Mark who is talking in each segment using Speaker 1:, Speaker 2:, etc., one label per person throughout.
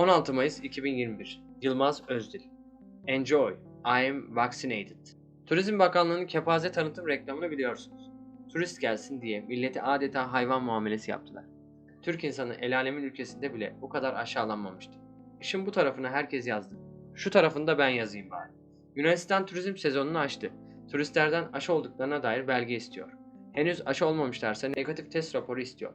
Speaker 1: 16 Mayıs 2021 Yılmaz Özdil Enjoy, I am vaccinated. Turizm Bakanlığı'nın kepaze tanıtım reklamını biliyorsunuz. Turist gelsin diye milleti adeta hayvan muamelesi yaptılar. Türk insanı el alemin ülkesinde bile bu kadar aşağılanmamıştı. İşin bu tarafını herkes yazdı. Şu tarafını da ben yazayım bari. Yunanistan turizm sezonunu açtı. Turistlerden aşı olduklarına dair belge istiyor. Henüz aşı olmamışlarsa negatif test raporu istiyor.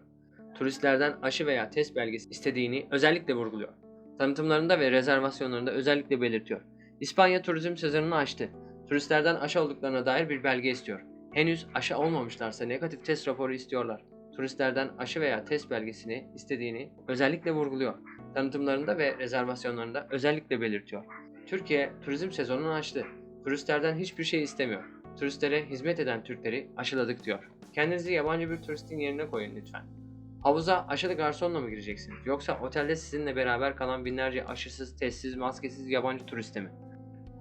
Speaker 1: Turistlerden aşı veya test belgesi istediğini özellikle vurguluyor. Tanıtımlarında ve rezervasyonlarında özellikle belirtiyor. İspanya turizm sezonunu açtı. Turistlerden aşı olduklarına dair bir belge istiyor. Henüz aşı olmamışlarsa negatif test raporu istiyorlar. Turistlerden aşı veya test belgesini istediğini özellikle vurguluyor. Tanıtımlarında ve rezervasyonlarında özellikle belirtiyor. Türkiye turizm sezonunu açtı. Turistlerden hiçbir şey istemiyor. Turistlere hizmet eden Türkleri aşıladık diyor. Kendinizi yabancı bir turistin yerine koyun lütfen. Havuza aşılı garsonla mı gireceksiniz? Yoksa otelde sizinle beraber kalan binlerce aşısız, testsiz, maskesiz yabancı turiste mi?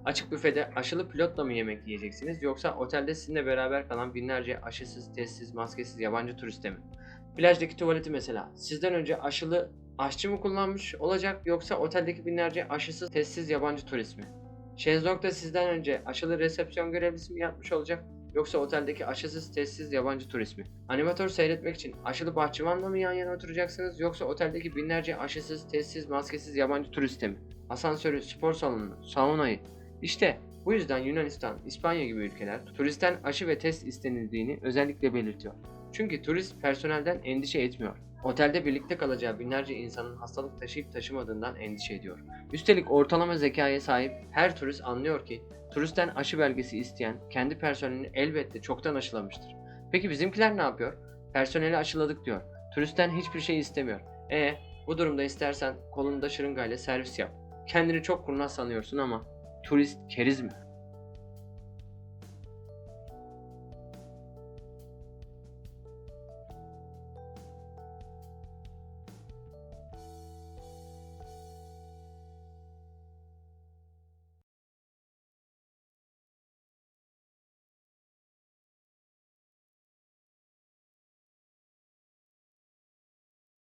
Speaker 1: Açık büfede aşılı pilotla mı yemek yiyeceksiniz? Yoksa otelde sizinle beraber kalan binlerce aşısız, testsiz, maskesiz yabancı turiste mi? Plajdaki tuvaleti mesela. Sizden önce aşılı aşçı mı kullanmış olacak yoksa oteldeki binlerce aşısız, testsiz yabancı turist mi? Şezlong'da sizden önce aşılı resepsiyon görevlisi mi yatmış olacak yoksa oteldeki aşısız testsiz yabancı turist mi? Animatör seyretmek için aşılı bahçıvanla mı yan yana oturacaksınız yoksa oteldeki binlerce aşısız testsiz maskesiz yabancı turiste mi? Asansörü, spor salonunu, saunayı. İşte bu yüzden Yunanistan, İspanya gibi ülkeler turistten aşı ve test istenildiğini özellikle belirtiyor. Çünkü turist personelden endişe etmiyor. Otelde birlikte kalacağı binlerce insanın hastalık taşıyıp taşımadığından endişe ediyor. Üstelik ortalama zekaya sahip her turist anlıyor ki turistten aşı belgesi isteyen kendi personelini elbette çoktan aşılamıştır. Peki bizimkiler ne yapıyor? Personeli aşıladık diyor. Turistten hiçbir şey istemiyor. E bu durumda istersen kolunda şırıngayla servis yap. Kendini çok kurnaz sanıyorsun ama turist keriz mi?